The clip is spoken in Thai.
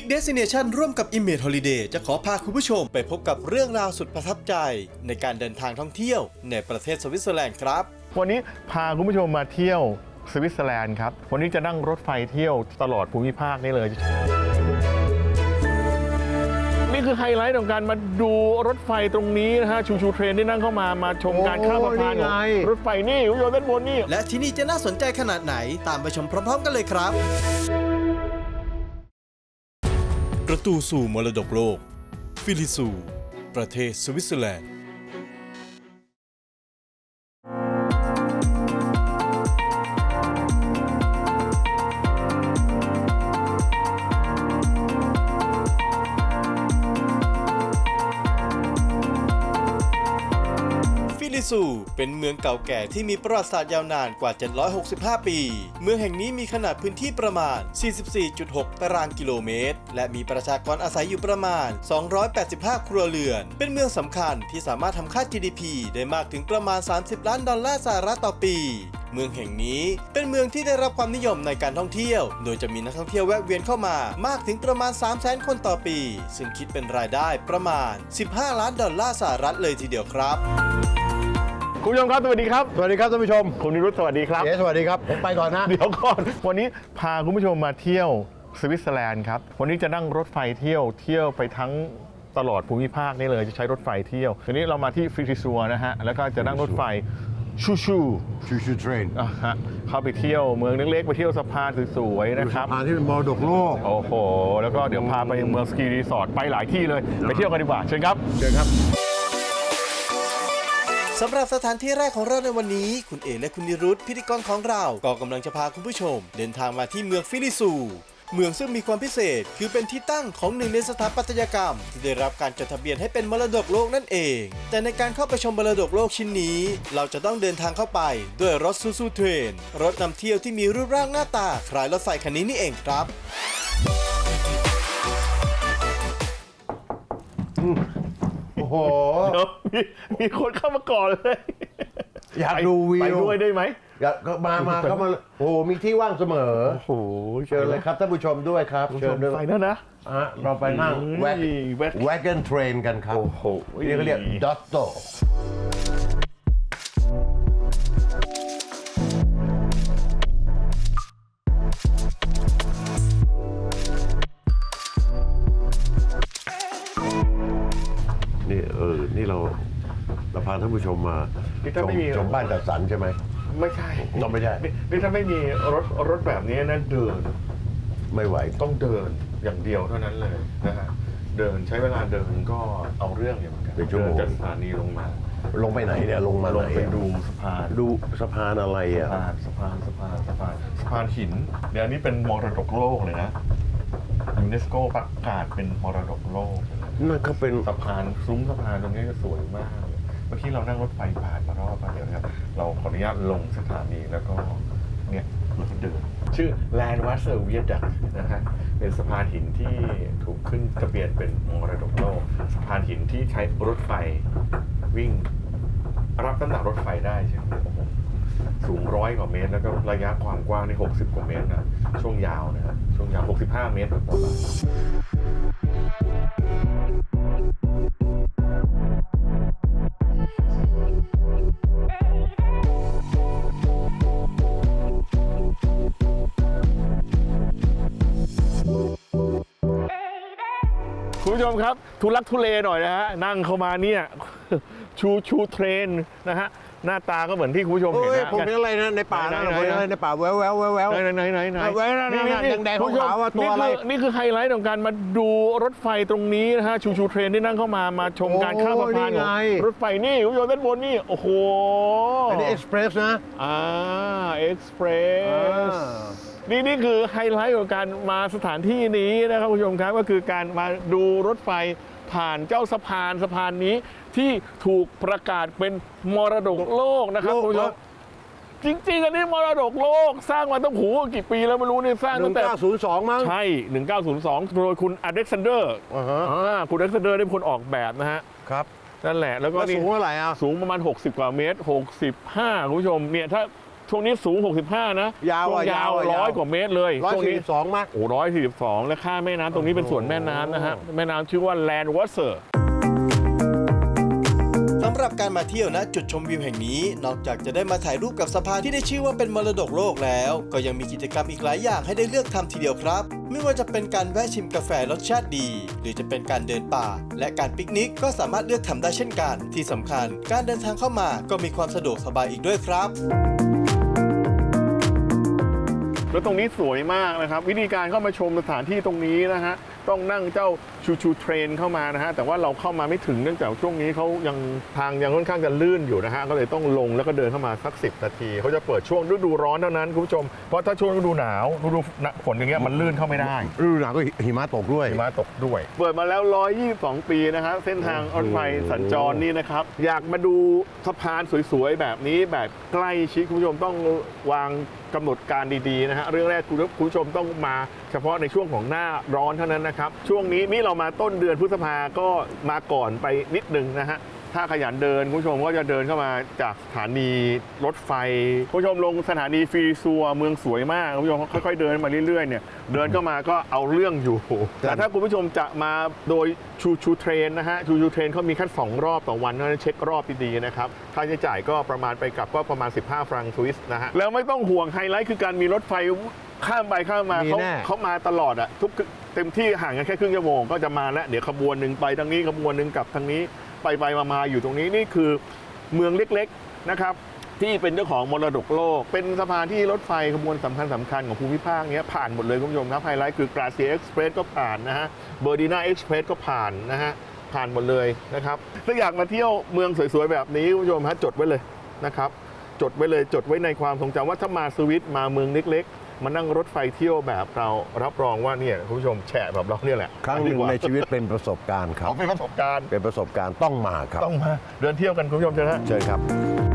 Big Destination ร่วมกับ Image Holiday จะขอพาคุณผู้ชมไปพบกับเรื่องราวสุดประทับใจ ในการเดินทางท่องเที่ยวในประเทศสวิตเซอร์แลนด์ครับ วันนี้พาคุณผู้ชมมาเที่ยวสวิตเซอร์แลนด์ครับ วันนี้จะนั่งรถไฟเที่ยวตลอดภูมิภาคนี่เลย นี่คือไฮไลท์ของการมาดูรถไฟตรงนี้นะฮะ ชูชูเทรนที่นั่งเข้ามา มาชมการข้ามสะพานของรถไฟนี่คุณผู้ชมด้านบนนี่ และที่นี่จะน่าสนใจขนาดไหน ตามไปชมพร้อม ๆ กันเลยครับ ประตูสู่มรดกโลก ฟิลิซู ประเทศสวิตเซอร์แลนด์ ซูเป็นเมืองเก่าแก่ที่มีประวัติศาสตร์ยาวนานกว่า 765 ปี เมืองแห่งนี้มีขนาดพื้นที่ประมาณ 44.6 ตารางกิโลเมตร และมีประชากรอาศัยอยู่ประมาณ 285 ครัวเรือน เป็นเมืองสำคัญที่สามารถทำค่า GDP ได้มากถึงประมาณ 30 ล้านดอลลาร์สหรัฐต่อปีเมืองแห่งนี้เป็นเมืองที่ได้รับความนิยมในการท่องเที่ยว โดยจะมีนักท่องเที่ยวแวะเวียนเข้ามามากถึงประมาณ 3 0 0 0 0 0 คนต่อปี ซึ่งคิดเป็นรายได้ประมาณ 15 ล้านดอลลาร์สหรัฐเลยทีเดียวครับ คุณผู้ชมครับสวัสดีครับ สวัสดีครับท่านผู้ชมคุณนิรุตสวัสดีครับเอ๋สวัสดีครับผมไปก่อนนะ เดี๋ยวก่อน วันนี้พาคุณผู้ชมมาเที่ยวสวิตเซอร์แลนด์ครับ วันนี้จะนั่งรถไฟเที่ยวเที่ยวไปทั้งตลอดภูมิภาคนี่เลยจะใช้รถไฟเที่ยวทีนี้เรามาที่ฟริทิซัวนะฮะ แล้วก็จะนั่งรถไฟชูชูชูชูเทรนอะฮะเข้าไปเที่ยวเมืองเล็กๆไปเที่ยวสะพานสวยๆนะครับผ่านที่เป็นมรดกโลก โอ้โห แล้วก็เดี๋ยวพาไปเมืองสกีรีสอร์ทไปหลายที่เลย ไปเที่ยวกันดีกว่า เชิญครับ เชิญครับ สำหรับสถานที่แรกของเราในวันนี้ คุณเอและคุณนิรุตพิธีกรของเรา ก็กำลังจะพาคุณผู้ชม เดินทางมาที่เมืองฟิลิซู เมืองซึ่งมีความพิเศษ คือเป็นที่ตั้งของหนึ่งในสถาปัตยกรรม ที่ได้รับการจดทะเบียนให้เป็นมรดกโลกนั่นเอง แต่ในการเข้าไปชมมรดกโลกชิ้นนี้ เราจะต้องเดินทางเข้าไป ด้วยรถซูซูเทรน รถนำเที่ยวที่มีรูปร่างหน้าตาคล้ายรถไฟคันนี้นี่เองครับ โอ้โห เดี๋ยวมีมีคนเข้ามาก่อนเลยอยากดูวิวไปด้วยได้ไหมอยากก็มามาก็มาโอ้โหมีที่ว่างเสมอ โอ้โหเชิญเลยครับท่านผู้ชมด้วยครับคุณผู้เชิชญมด้วยไปแล้วนะ อะเราไปนั่งแวกแว็กแวกเกนเทรนกันครับโอ้โห นี่เขาเรียกดอตโต เออนี่เราเราพาท่านผู้ชมมานี่ถ้าไม่มี ชมบ้านจัดสรรใช่ไหม ไม่ใช่ต้องไม่ใช่ นี่นี่ถ้าไม่มีรถรถแบบนี้นะเดิน ไม่ไหว ต้องเดินอย่างเดียวเท่านั้นเลยนะฮะเดินใช้เวลาเดินก็เอาเรื่องอยู่เหมือนกันเป็นชั่วโมง เดินจากสถานีลงมาลงไปไหนเนี่ยลงมาลไหนงไปอะดูสะพานดูสะพานอะไรสะอะพานสะพานสะพานสะพานสะพานหินเดี๋ยวอันนี้เป็นมรดกโลกเลยนะยูเนสโกประกาศเป็นมรดกโลกเลย นั่นก็เป็นสะพานซุ้มสะพานตรงนี้ก็สวยมากเลยเมื่อกี้เรานั่งรถไฟผ่านมารอบมาเดี๋ยวนะครับ เราขออนุญาตลงสถานีแล้วก็เนี่ยราก็เดินชื่อ Land w a s s e r v i a d u c t นะฮะเป็นสะพานหินที่ถูกขึ้นทะเบียนเป็นมรดกโลกสะพานหินที่ใช้รถไฟวิ่ง รับน้ำหนักรถไฟได้ใช่ไหมสูงร้อยกว่าเมตร แล้วก็ระยะความกว้างใน 60 กว่าเมตรนะช่วงยาวนะครับช่วงยาว 65 เมตรประม ผู้ชมครับ ทุลักทุเลหน่อยนะฮะนั่งเข้ามาเนี่ยชูชูเทรนนะฮะ หน้าตาก็เหมือนที่คุณผู้ชมโอ้เห็นยนะ ผมเห็นอะไรนะในป่านะไหนๆๆผมเห็นอะไรในป่าแววแววแววแวว ไหนไหนไหนไหนเอาไว้นั่นๆๆแดงๆคุณผู้ชมขาวๆว่าตัวอะไร นี่คืนี่คือไฮไลท์ของการมาดูรถไฟตรงนี้นะฮะชูชูเทรนที่นั่งเข้ามามาชมการข้ามสะพานของโอ้ยนี่ไงรถไฟนี่คุณผู้ชมด้านบนนี่โอ้โหอันนี้เอ็กซ์เพรสนะ อ่าเอ็กซ์เพรสอ่า นี่นี่คือไฮไลท์ของการมาสถานที่นี้นะครับคุณผู้ชมครับก็คือการมาดูรถไฟ ผ่านเจ้าสะพานสะพานนี้ที่ถูกประกาศเป็นมรดกโลกนะครับโลกคุณผู้ชมจริงๆ อันนี้มรดกโลกสร้างมาตั้งหูกี่ปีแล้วไม่รู้เนี่ยสร้างหนึ่ตั้งงแต่เก้าศูนย์สองมั้ง ใช่ 1902 โดยคุณอเล็กซานเดอร์อ่าฮะอ่าคุณอเล็กซานเดอร์ได้เป็นคนออกแบบนะฮะ ครับ นั่นแหละ แล้วก็ก็นี่สูงเท่าไหร่อะ สูงประมาณ 60 กว่าเมตร 65 คุณผู้ชม เนี่ยถ้า ช่วงนี้สูง 65 นะยาวช่วอะงยาวยาวอะร้อยยาว กว่าเมตรเลยร้อยช่วงสี่นี้ สิบสองมาก โอ้ร้อยสี่สิบสองและค่าแม่น้ำตรงนี้เป็นส่วนแม่น้ำนะฮะ แม่น้ำชื่อว่าแลนด์วอเ e อร์ สำหรับการมาเที่ยวณจุดชมวิวแห่งนี้ นอกจากจะได้มาถ่ายรูปกับสะพานที่ได้ชื่อว่าเป็นมรดกโลกแล้ว ก็ยังมีกิจกรรมอีกหลายอย่างให้ได้เลือกทำทีเดียวครับ ไม่ว่าจะเป็นการแวะชิมกาแฟรสชาติดี หรือจะเป็นการเดินป่า และการปิกนิกก็สามารถเลือกทำได้เช่นกัน ที่สำคัญ การเดินทางเข้ามาก็มีความสะดวกสบายอีกด้วยครับ แล้วตรงนี้สวยมากนะครับ วิธีการเข้ามาชมสถานที่ตรงนี้นะฮะ ต้องนั่งเจ้าชูชูเทรนเข้ามานะฮะแต่ว่าเราเข้ามาไม่ถึงเนื่องจากช่วงนี้เขายังทางยังค่อนข้างจะลื่นอยู่นะฮะก็เลยต้องลงแล้วก็เดินเข้ามาสัก10นาทีเขาจะเปิดช่วงฤดูร้อนเท่านั้นคุณผู้ชมเพราะถ้าช่วงฤดูหนาวฤดูฝนอย่างเงี้ยมันลื่นเข้าไม่ได้ฤดูหนาวก็หิมะตกด้วยหิมะตกด้วยเปิดมาแล้ว 122 ปีนะครับเส้นทางรถไฟสัญจรนี่นะครับอยากมาดูสะพานสวยๆแบบนี้แบบใกล้ชิดคุณผู้ชมต้องวางกำหนดการดีๆนะฮะเรื่องแรกคุณคุณผู้ชมต้องมาเฉพาะในช่วงของหน้าร้อนเท่านั้นนะครับช่วงนี้นี่เรามาต้นเดือนพฤษภาก็มาก่อนไปนิดนึงนะฮะถ้าขยันเดินคุณผู้ชมก็จะเดินเข้ามาจากสถานีรถไฟคุณผู้ชมลงสถานีฟรีซัวเมืองสวยมากคุณผู้ชมค่อยๆเดินมาเรื่อยๆเนี่ยเดินเข้ามาก็เอาเรื่องอยู่ แต่ถ้าคุณผู้ชมจะมาโดยชูชูเทรนนะฮะชูชูเทรนเขามีแค่สองรอบต่อวันเพราะฉะนั้นเช็ครอบดีๆนะครับค่าใช้จ่ายก็ประมาณไปกลับก็ประมาณ 15 ฟรังสวิสนะฮะแล้วไม่ต้องห่วงไฮไลท์คือการมีรถไฟข้ามไปข้ามมามีเขาแน่เขามาตลอดอะทุก เต็มที่ห่างกันแค่ครึ่งชั่วโมงก็จะมาแล้วเดี๋ยวขบวนหนึ่งไปทางนี้ขบวนหนึ่งกลับทางนี้ไปไปมามาอยู่ตรงนี้นี่คือเมืองเล็กๆนะครับ ที่เป็นเจ้าของมรดกโลก เป็นสะพานที่รถไฟขบวนสำคัญสำคัญของภูมิภาคเนี้ยผ่านหมดเลยคุณผู้ชมครับไฮไลท์คือกราเซียเอ็กซ์เพรสก็ผ่านนะฮะเบอร์ดีนาเอ็กซ์เพรสก็ผ่านนะฮะผ่านหมดเลยนะครับถ้าอยากมาเที่ยวเมืองสวยๆแบบนี้คุณผู้ชมฮะจดไว้เลยนะครับจดไว้เลยจดไว้ในความทรงจำว่าถ้ามาสวิตมาเมืองเล็กๆ มานั่งรถไฟเที่ยวแบบเรารับรองว่าเนี่ยคุณผู้ชมแฉะแบบเราเนี่ยแหละครั้งหนึ่งดีกว่าในชีวิตเป็นประสบการณ์ครับเอาเป็นประสบการณ์เป็นประสบการณ์ต้องมาครับ ต้องมาเดินเที่ยวกันคุณผู้ชมเชิญฮะเชิญครับ